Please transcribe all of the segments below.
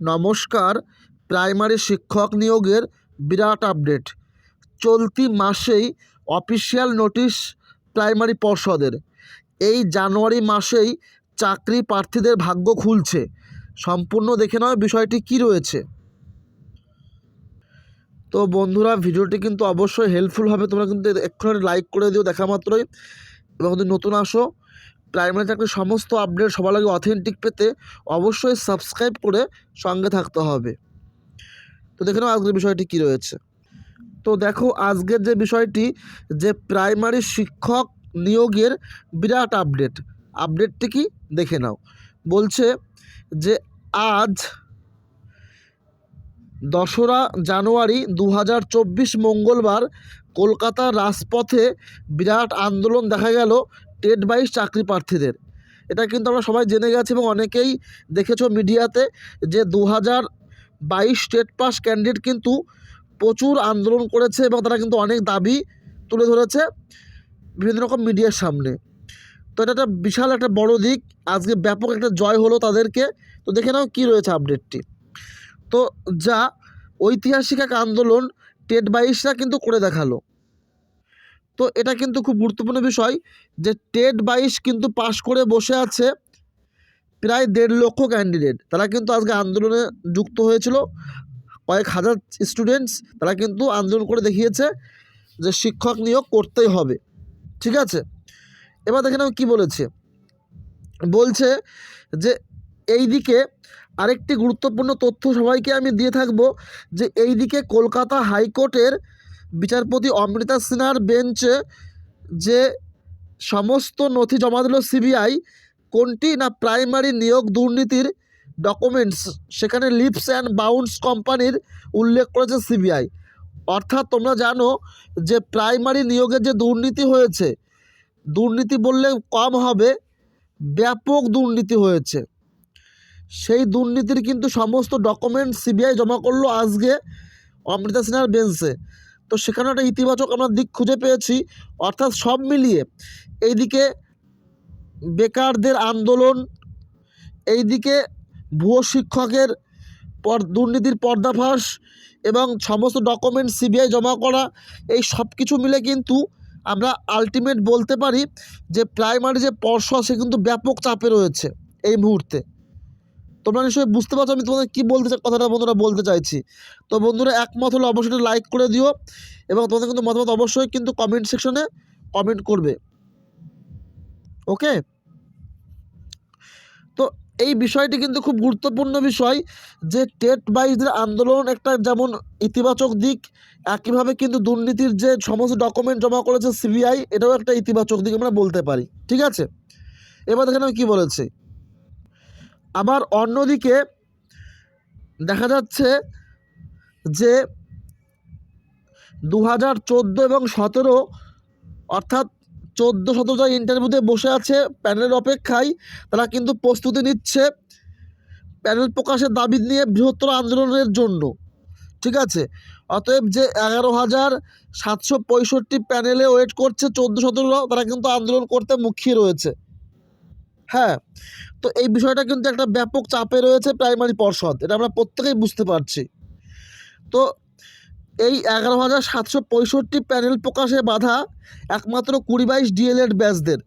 নমস্কার। প্রাইমারি শিক্ষক নিয়োগের বিরাট আপডেট। চলতি মাসেই অফিসিয়াল নোটিশ প্রাইমারি পর্ষদের। এই জানুয়ারি মাসেই চাকরি প্রার্থীদের ভাগ্য খুলছে। সম্পূর্ণ দেখে নেওয়া বিষয়টি কী রয়েছে। তো বন্ধুরা, ভিডিওটি কিন্তু অবশ্যই হেল্পফুল হবে। তোমরা কিন্তু এক্ষুনি লাইক করে দিও দেখা মাত্রই। এবং যদি নতুন আসো প্রাইমারি চাকরির সমস্ত আপডেট সবার আগে অথেন্টিক পেতে অবশ্যই সাবস্ক্রাইব করে সঙ্গে থাকতে হবে। তো দেখে নাও আজকের বিষয়টি কী রয়েছে। তো দেখো আজকের যে বিষয়টি, যে প্রাইমারি শিক্ষক নিয়োগের বিরাট আপডেট আপডেটটি কি? দেখে নাও। বলছে যে আজ দশরা জানুয়ারি দু হাজার চব্বিশ মঙ্গলবার কলকাতার রাজপথে বিরাট আন্দোলন দেখা গেল। টেট বাইশ চাকরি প্রার্থীদের। এটা কিন্তু আমরা সবাই জেনে গেছি এবং অনেকেই দেখেছ মিডিয়াতে যে দু হাজার বাইশ স্টেট পাস ক্যান্ডিডেট কিন্তু প্রচুর আন্দোলন করেছে এবং তারা কিন্তু অনেক দাবি তুলে ধরেছে বিভিন্ন রকম মিডিয়ার সামনে। তো এটা একটা বিশাল একটা বড় দিক। আজকে ব্যাপক একটা জয় হলো তাদেরকে। তো দেখে নাও কী রয়েছে আপডেটটি তো যা ঐতিহাসিক এক আন্দোলন টেট বাইশরা কিন্তু করে দেখাল। তো এটা কিন্তু খুব গুরুত্বপূর্ণ বিষয় যে টেট বাইশ কিন্তু পাশ করে বসে আছে প্রায় দেড় লক্ষ ক্যান্ডিডেট তারা কিন্তু আজকে আন্দোলনে যুক্ত হয়েছিল। কয়েক হাজার স্টুডেন্টস তারা কিন্তু আন্দোলন করে দেখিয়েছে যে শিক্ষক নিয়োগ করতেই হবে। ঠিক আছে? এবার দেখে আমি কী বলেছে? বলছে যে এই দিকে আরেকটি গুরুত্বপূর্ণ তথ্য সবাইকে আমি দিয়ে থাকব যে এই দিকে কলকাতা হাইকোর্টের বিচারপতি অমৃতা সিনহার বেঞ্চে যে সমস্ত নথি জমা দিল সিবিআই, কোনটি না প্রাইমারি নিয়োগ দুর্নীতির ডকুমেন্টস সেখানে লিপস অ্যান্ড বাউন্স কোম্পানির উল্লেখ করেছে সিবিআই। অর্থাৎ তোমরা জানো যে প্রাইমারি নিয়োগের যে দুর্নীতি হয়েছে, দুর্নীতি বললে কম হবে, ব্যাপক দুর্নীতি হয়েছে। সেই দুর্নীতির কিন্তু সমস্ত ডকুমেন্ট সিবিআই জমা করল আজকে অমৃতা সিনহার বেঞ্চে। তো সেখানে একটা ইতিবাচক আমরা দিক খুঁজে পেয়েছি, অর্থাৎ সব মিলিয়ে। এইদিকে বেকারদের আন্দোলন, এইদিকে ভুয়ো শিক্ষকের পর, দুর্নীতির পর্দাফাশ এবং সমস্ত ডকুমেন্ট সিবিআই জমা করা, এই সব কিছু মিলে কিন্তু আমরা আলটিমেট বলতে পারি যে প্রাইমারি যে পর্ষদ, সে কিন্তু ব্যাপক চাপে রয়েছে এই মুহূর্তে। তোমরা নিশ্চয়ই বুঝতে পারছ, আমি তোমাদের কী বলতে চাই, কথাটা বন্ধুরা বলতে চাইছি। তো বন্ধুরা একমত হলে অবশ্যই লাইক করে দিও, এবং তোমাদের কিন্তু মতামত অবশ্যই কিন্তু কমেন্ট সেকশনে কমেন্ট করবে। ওকে তো এই বিষয়টি কিন্তু খুব গুরুত্বপূর্ণ বিষয় যে টেট বাইজদের আন্দোলন একটা যেমন ইতিবাচক দিক, একইভাবে কিন্তু দুর্নীতির যে সমস্ত ডকুমেন্ট জমা করেছে সিবিআই এটাও একটা ইতিবাচক দিক আমরা বলতে পারি। ঠিক আছে? এবার দেখেন আমি কী বলেছি। আবার অন্যদিকে দেখা যাচ্ছে যে দু হাজার চোদ্দ এবং সতেরো, অর্থাৎ চোদ্দ সতেরো যা ইন্টারভিউতে বসে আছে প্যানেলের অপেক্ষায়, তারা কিন্তু প্রস্তুতি নিচ্ছে প্যানেল প্রকাশের দাবি নিয়ে বৃহত্তর আন্দোলনের জন্য। ঠিক আছে? অতএব যে এগারো হাজার সাতশো পঁয়ষট্টি প্যানেলে ওয়েট করছে চোদ্দ সতেরো তারা কিন্তু আন্দোলন করতে মুখিয়ে রয়েছে। হ্যাঁ তো এই বিষয়টা কিন্তু একটা ব্যাপক চাপে রয়েছে প্রাইমারি পর্ষদ, এটা আমরা প্রত্যেকেই বুঝতে পারছি। তো এই এগারো হাজার সাতশো পঁয়ষট্টি প্যানেল প্রকাশে বাধা একমাত্র কুড়ি বাইশ ডিএলএড ব্যাচদের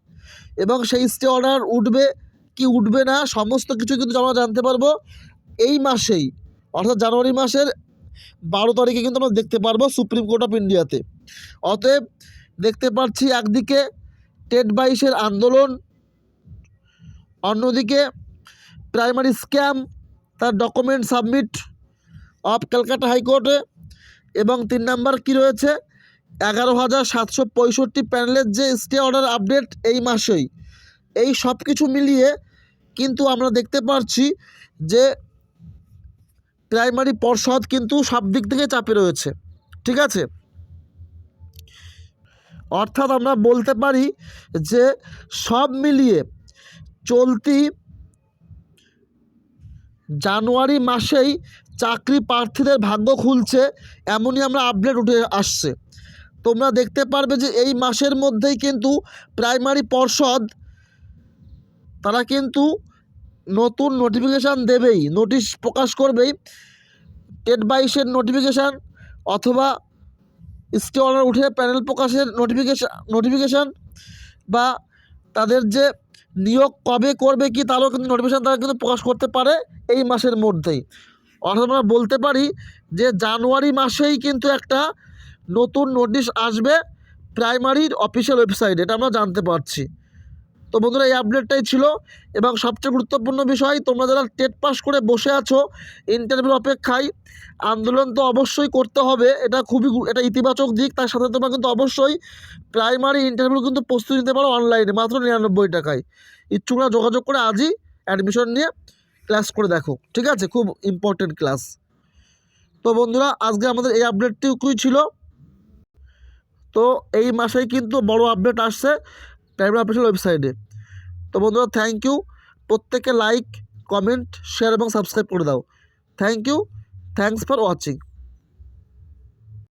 এবং সেই স্টে অর্ডার উঠবে কি উঠবে না, সমস্ত কিছু কিন্তু আমরা জানতে পারব এই মাসেই, অর্থাৎ জানুয়ারি মাসের বারো তারিখে কিন্তু আমরা দেখতে পারব সুপ্রিম কোর্ট অফ ইন্ডিয়াতে অতএব দেখতে পাচ্ছি একদিকে টেট বাইশের আন্দোলন অন্যদিকে প্রাইমারি স্ক্যাম, তার ডকুমেন্ট সাবমিট অফ ক্যালকাটা হাইকোর্টে। এবং তিন নাম্বার কি রয়েছে? এগারো হাজার সাতশো পঁয়ষট্টি প্যানেলের যে স্টে অর্ডার আপডেট এই মাসেই। এই সব কিছু মিলিয়ে কিন্তু আমরা দেখতে পাচ্ছি যে প্রাইমারি পর্ষদ কিন্তু সব দিক থেকে চাপে রয়েছে। ঠিক আছে? অর্থাৎ আমরা বলতে পারি যে সব মিলিয়ে চলতি জানুয়ারি মাসেই চাকরি প্রার্থীদের ভাগ্য খুলছে, এমনই আমরা আপডেট উঠে আসছে। তোমরা দেখতে পারবে যে এই মাসের মধ্যেই কিন্তু প্রাইমারি পর্ষদ, তারা কিন্তু নতুন নোটিফিকেশান দেবেই নোটিশ প্রকাশ করবেই টেট বাইশের নোটিফিকেশান অথবা স্টে অর্ডার উঠে প্যানেল প্রকাশের নোটিফিকেশান নোটিফিকেশান বা তাদের যে নিয়োগ কবে করবে কি তারও কিন্তু নোটিফিকেশান তারা কিন্তু প্রকাশ করতে পারে এই মাসের মধ্যেই। অর্থাৎ আমরা বলতে পারি যে জানুয়ারি মাসেই কিন্তু একটা নতুন নোটিশ আসবে প্রাইমারির অফিসিয়াল ওয়েবসাইটে এটা আমরা জানতে পারছি। তো বন্ধুরা, এই আপডেটটাই ছিল। এবং সবচেয়ে গুরুত্বপূর্ণ বিষয়, তোমরা যারা টেট পাস করে বসে আছো ইন্টারভিউর অপেক্ষায় আন্দোলন তো অবশ্যই করতে হবে। এটা খুবই এটা ইতিবাচক দিক। তার সাথে তোমরা কিন্তু অবশ্যই প্রাইমারি ইন্টারভিউ কিন্তু প্রস্তুতি নিতে পারো অনলাইনে মাত্র নিরানব্বই টাকায়। ইচ্ছুকরা যোগাযোগ করে আজই অ্যাডমিশন নিয়ে ক্লাস করে দেখো। ঠিক আছে? খুব ইম্পর্টেন্ট ক্লাস তো বন্ধুরা, আজকে আমাদের এই আপডেটটুকুই ছিল। তো এই মাসেই কিন্তু বড় আপডেট আসছে। প্রাইমারি অফিসিয়াল ওয়েবসাইটে তো বন্ধুরা থ্যাংক ইউ প্রত্যেকে লাইক কমেন্ট শেয়ার এবং সাবস্ক্রাইব করে দাও। Thank you thanks for watching